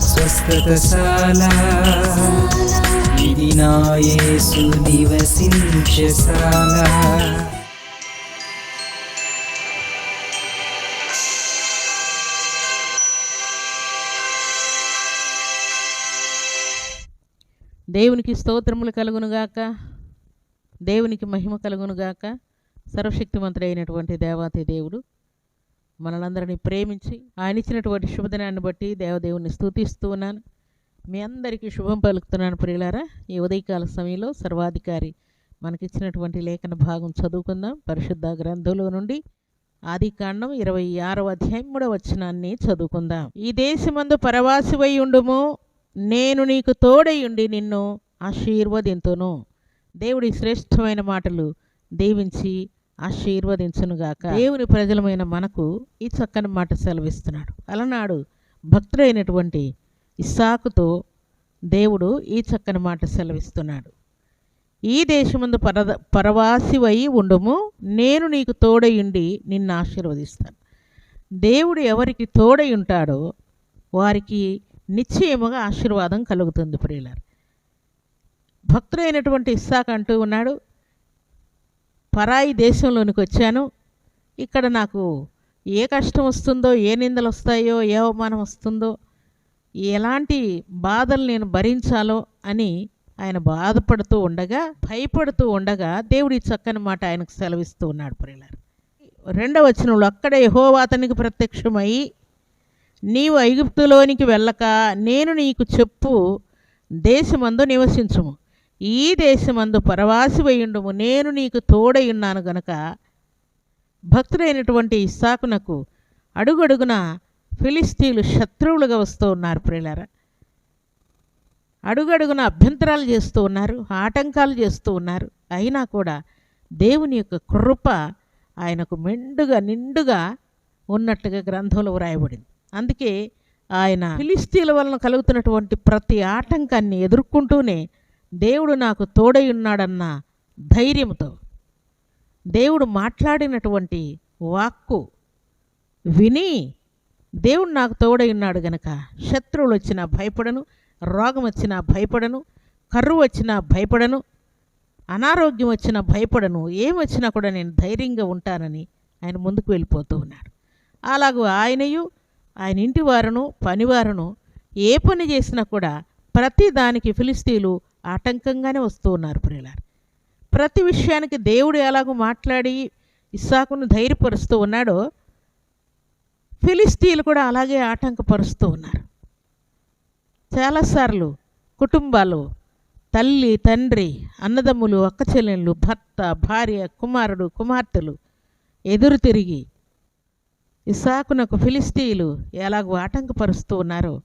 స్వస్థతశాల. ఇది నా యేసు నివసించశాల దేవునికి స్తోత్రములు కలుగునుగాక. దేవునికి మహిమ కలుగునుగాక. సర్వశక్తిమంతుడైనటువంటి దేవాతి దేవుడు మనలందరినీ ప్రేమించి ఆయన ఇచ్చినటువంటి శుభదినాన్ని బట్టి దేవదేవుని స్థుతిస్తూ ఉన్నాను. మీ అందరికీ శుభం పలుకుతున్నాను ప్రియులారా. ఈ ఉదయకాల సమయంలో సర్వాధికారి మనకిచ్చినటువంటి లేఖన భాగం చదువుకుందాం. పరిశుద్ధ గ్రంథంలో నుండి ఆది కాండం ఇరవై ఆరవ అధ్యాయం మూడవ వచనాన్ని చదువుకుందాం. ఈ దేశమందు పరవాసివై ఉండుము. నేను నీకు తోడయుండి నిన్ను ఆశీర్వదింతును. దేవుడి శ్రేష్టమైన మాటలు దీవించి ఆశీర్వదించునుగాక. దేవుని ప్రజలమైన మనకు ఈ చక్కని మాట సెలవిస్తున్నాడు. అలనాడు భక్తుడైనటువంటి ఇస్సాకుతో దేవుడు ఈ చక్కని మాట సెలవిస్తున్నాడు. ఈ దేశమందు పర పరవాసివై ఉండుము నేను నీకు తోడయుండి నిన్ను ఆశీర్వదిస్తాను. దేవుడు ఎవరికి తోడై ఉంటాడో వారికి నిశ్చయముగా ఆశీర్వాదం కలుగుతుంది ప్రియులారు. భక్తుడైనటువంటి ఇస్సాక్ అంటూ ఉన్నాడు పరాయి దేశంలోనికి వచ్చాను. ఇక్కడ నాకు ఏ కష్టం వస్తుందో ఏ నిందలు వస్తాయో ఏ అవమానం వస్తుందో ఎలాంటి బాధలు నేను భరించాలో అని ఆయన బాధపడుతూ ఉండగా భయపడుతూ ఉండగా దేవుడి చక్కని మాట ఆయనకు సెలవిస్తూ ఉన్నాడు ప్రియులారు. రెండవ వచనంలో అక్కడ యెహోవా అతనికి ప్రత్యక్షమై నీవు ఐగుప్తులోనికి వెళ్ళక నేను నీకు చెప్పు దేశమందు నివసించుము. ఈ దేశమందు పరవాసివయుండుము నేను నీకు తోడయున్నాను గనక. భక్తుడైనటువంటి ఇస్సాకునకు అడుగడుగున ఫిలిస్తీన్లు శత్రువులుగా వస్తూ ఉన్నారు ప్రియులారా. అడుగడుగున అభ్యంతరాలు చేస్తూ ఉన్నారు ఆటంకాలు చేస్తూ ఉన్నారు. అయినా కూడా దేవుని యొక్క కృప ఆయనకు మెండుగా నిండుగా ఉన్నట్టుగా గ్రంథంలో వ్రాయబడింది. అందుకే ఆయన ఫిలిస్తీన్ల వలన కలుగుతున్నటువంటి ప్రతి ఆటంకాన్ని ఎదుర్కొంటూనే దేవుడు నాకు తోడై ఉన్నాడన్న ధైర్యంతో దేవుడు మాట్లాడినటువంటి వాక్కు విని దేవుడు నాకు తోడై ఉన్నాడు గనక. శత్రువులు వచ్చినా భయపడను రోగం వచ్చినా భయపడను కర్రు వచ్చినా భయపడను అనారోగ్యం వచ్చినా భయపడను ఏం వచ్చినా కూడా నేను ధైర్యంగా ఉంటానని ఆయన ముందుకు వెళ్ళిపోతూ ఉన్నాడు అలాగూ ఆయనయు ఆయన ఇంటి వారును పనివారును ఏ పని చేసినా కూడా ప్రతి దానికి ఫిలిస్తీన్లు ఆటంకంగానే వస్తూ ఉన్నారు ప్రియులారు. ప్రతి విషయానికి దేవుడు ఎలాగో మాట్లాడి ఇస్సాకును ధైర్యపరుస్తూ ఉన్నాడో ఫిలిస్తీన్లు కూడా అలాగే ఆటంకపరుస్తూ ఉన్నారు. చాలాసార్లు కుటుంబాలు తల్లి తండ్రి అన్నదమ్ములు అక్కచెల్లెళ్ళు భర్త భార్య కుమారుడు కుమార్తెలు ఎదురు తిరిగి ఇసాకునకు ఫిలిస్తీన్లు ఎలాగో ఆటంకపరుస్తూ ఉన్నారో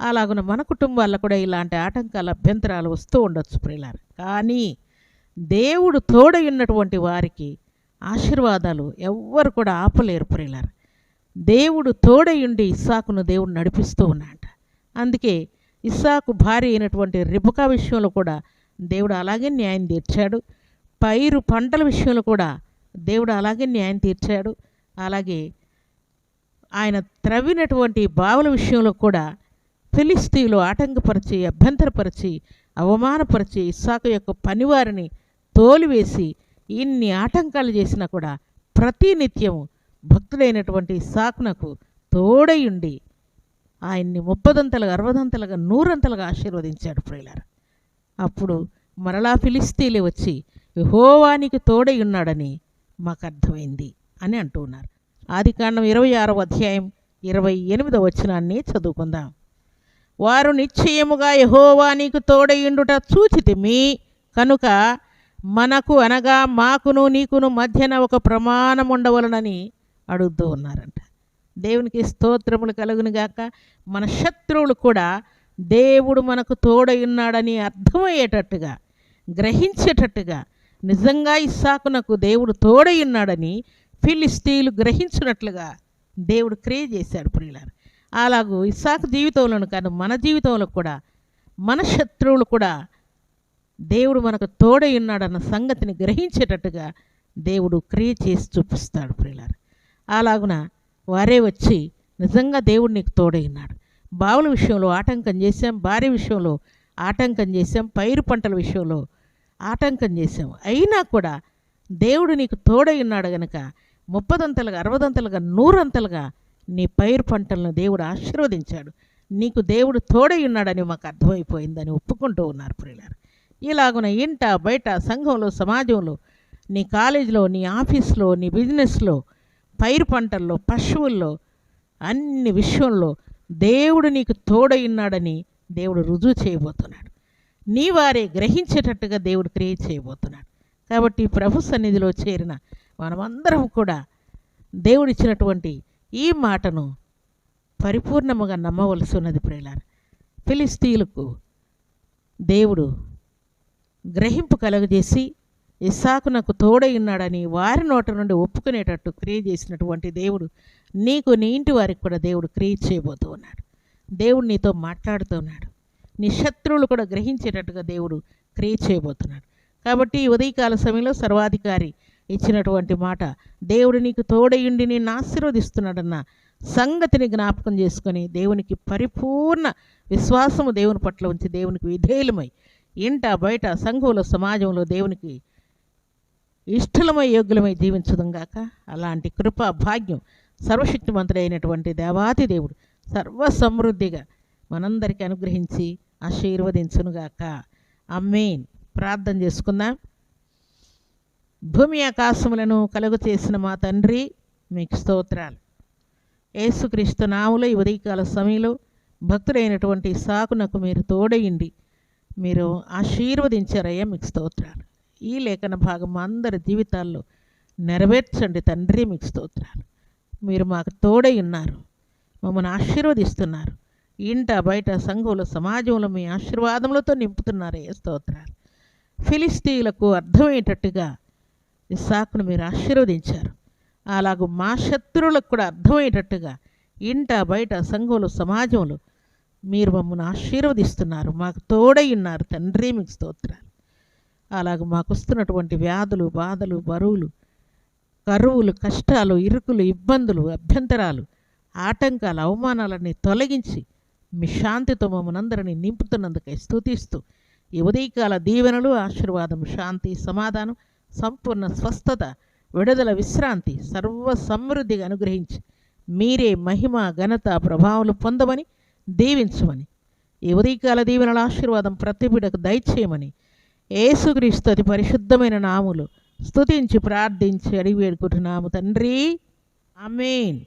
అలాగున మన కుటుంబాల్లో కూడా ఇలాంటి ఆటంకాలు అభ్యంతరాలు వస్తూ ఉండొచ్చు ప్రియులారు. కానీ దేవుడు తోడై ఉన్నటువంటి వారికి ఆశీర్వాదాలు ఎవ్వరు కూడా ఆపలేరు ప్రియులారు. దేవుడు తోడై ఉండి ఇస్సాకును దేవుడు నడిపిస్తూ ఉన్నాట అందుకే ఇస్సాకు భార్య అయినటువంటి రిబుకా విషయంలో కూడా దేవుడు అలాగే న్యాయం తీర్చాడు. పైరు పంటల విషయంలో కూడా దేవుడు అలాగే న్యాయం తీర్చాడు. అలాగే ఆయన త్రవ్వినటువంటి బావుల విషయంలో కూడా ఫిలిస్తీన్లు ఆటంకపరిచి అభ్యంతరపరిచి అవమానపరిచి ఇస్సాకు యొక్క పనివారిని తోలివేసి ఇన్ని ఆటంకాలు చేసినా కూడా ప్రతినిత్యం భక్తుడైనటువంటి ఇస్సాకునకు తోడయుండి ఆయన్ని ముప్పదంతలుగా అరవదంతలుగా నూరంతలుగా ఆశీర్వదించాడు ప్రియులార. అప్పుడు మరలా ఫిలిస్తీలే వచ్చి విహోవానికి తోడై ఉన్నాడని మాకు అర్థమైంది అని అంటూ ఉన్నారు. ఆది కాండం ఇరవై ఆరవ అధ్యాయం ఇరవై ఎనిమిదవ వచనాన్ని చదువుకుందాం. వారు నిశ్చయముగా యహోవానికి తోడయుండుట చూచితిమి. కనుక మనకు అనగా మాకును నీకును మధ్యన ఒక ప్రమాణం ఉండవలనని అడుగుతూ ఉన్నారంట. దేవునికి స్తోత్రములు కలుగునుగాక మన శత్రువులు కూడా దేవుడు మనకు తోడయున్నాడని అర్థమయ్యేటట్టుగా గ్రహించేటట్టుగా నిజంగా ఇస్సాకునకు దేవుడు తోడయున్నాడని ఫిలిస్తీన్లు గ్రహించినట్లుగా దేవుడు క్రియ చేశాడు ప్రియులారు. అలాగూ ఇస్సాకు జీవితంలోను కాదు మన జీవితంలో కూడా మన శత్రువులు కూడా దేవుడు మనకు తోడై ఉన్నాడన్న సంగతిని గ్రహించేటట్టుగా దేవుడు క్రియ చేసి చూపిస్తాడు ప్రియులారు. అలాగున వారే వచ్చి నిజంగా దేవుడు నీకు తోడై ఉన్నాడు. బావుల విషయంలో ఆటంకం చేశాం భార్య విషయంలో ఆటంకం చేశాం పైరు పంటల విషయంలో ఆటంకం చేశాం. అయినా కూడా దేవుడు నీకు తోడై ఉన్నాడు గనక ముప్పదంతలుగా అరవదంతలుగా నూరంతలుగా నీ పైరు పంటలను దేవుడు ఆశీర్వదించాడు. నీకు దేవుడు తోడై ఉన్నాడని మాకు అర్థమైపోయిందని ఒప్పుకుంటూ ఉన్నారు ప్రియులారు. ఇలాగున ఇంట బయట సంఘంలో సమాజంలో నీ కాలేజీలో నీ ఆఫీస్లో నీ బిజినెస్లో పైరు పంటల్లో పశువుల్లో అన్ని విషయంలో దేవుడు నీకు తోడై ఉన్నాడని దేవుడు రుజువు చేయబోతున్నాడు. నీ వారే గ్రహించేటట్టుగా దేవుడు క్రియేట్ చేయబోతున్నాడు. కాబట్టి ప్రభు సన్నిధిలో చేరిన మనమందరం కూడా దేవుడిచ్చినటువంటి ఈ మాటను పరిపూర్ణముగా నమ్మవలసి ఉన్నది ప్రియులార. దేవుడు గ్రహింపు కలుగజేసి ఇస్సాకునకు తోడై ఉన్నాడని వారి నోట నుండి ఒప్పుకునేటట్టు క్రియ చేసినటువంటి దేవుడు నీకు నీ ఇంటి వారికి కూడా దేవుడు క్రియ చేయబోతూ ఉన్నాడు. దేవుడు నీతో మాట్లాడుతూ ఉన్నాడు. నీ శత్రువులు కూడా గ్రహించేటట్టుగా దేవుడు క్రియ చేయబోతున్నాడు. కాబట్టి ఉదయకాల సమయంలో సర్వాధికారి ఇచ్చినటువంటి మాట దేవుడు నీకు తోడయుండి నిన్ను ఆశీర్వదిస్తున్నాడన్న సంగతిని జ్ఞాపకం చేసుకొని దేవునికి పరిపూర్ణ విశ్వాసము దేవుని పట్ల ఉంచి దేవునికి విధేయులమై ఇంట బయట సంఘంలో సమాజంలో దేవునికి ఇష్టలమై యోగ్యులమై జీవించడం గాక అలాంటి కృపా భాగ్యం సర్వశక్తిమంతుడైనటువంటి దేవాతి దేవుడు సర్వ సమృద్ధిగా మనందరికీ అనుగ్రహించి ఆశీర్వదించునుగాక అమ్మేన్ ప్రార్థన చేసుకుందాం. భూమి ఆకాశములను కలుగు చేసిన మా తండ్రి మీకు స్తోత్రాలు. యేసుక్రీస్తు నాములో ఈ ఉదయకాల సమయంలో భక్తులైనటువంటి సాకునకు మీరు తోడయండి మీరు ఆశీర్వదించారయ్యా మీకు స్తోత్రాలు. ఈ లేఖన భాగం అందరి జీవితాల్లో నెరవేర్చండి తండ్రి మీకు స్తోత్రాలు. మీరు మాకు తోడై ఉన్నారు మమ్మల్ని ఆశీర్వదిస్తున్నారు. ఇంట బయట సంఘంలో సమాజంలో మీ ఆశీర్వాదములతో నింపుతున్నారయ్యా స్తోత్రాలు. ఫిలిస్తీన్లకు అర్థమయ్యేటట్టుగా ఇస్సాకును మీరు ఆశీర్వదించారు. అలాగూ మా శత్రువులకు కూడా అర్థమయ్యేటట్టుగా ఇంట బయట సంఘంలో సమాజంలో మీరు మమ్మల్ని ఆశీర్వదిస్తున్నారు. మాకు తోడై ఉన్నారు. తండ్రి మీకు స్తోత్రాలు. అలాగ మాకు వస్తున్నటువంటి వ్యాధులు బాధలు బరువులు కరువులు కష్టాలు ఇరుకులు ఇబ్బందులు అభ్యంతరాలు ఆటంకాలు అవమానాలన్నీ తొలగించి మీ శాంతితో మమ్మల్ని అందరినీ నింపుతున్నందుకై స్థుతిస్తూ ఈ ఉదయకాల దీవెనలు ఆశీర్వాదం శాంతి సమాధానం సంపూర్ణ స్వస్థత విడుదల విశ్రాంతి సర్వ సమృద్ధిగా అనుగ్రహించి మీరే మహిమ ఘనత ప్రభావాలు పొందమని దీవించమని. ఈ ఉదయకాల దీవెనల ఆశీర్వాదం ప్రతి బిడకు దయచేయమని. ఏసుక్రీస్తు అతి పరిశుద్ధమైన నాములు స్తుతించి ప్రార్థించి అడిగి వేడుకుంటున్నాము తండ్రి. అమీన్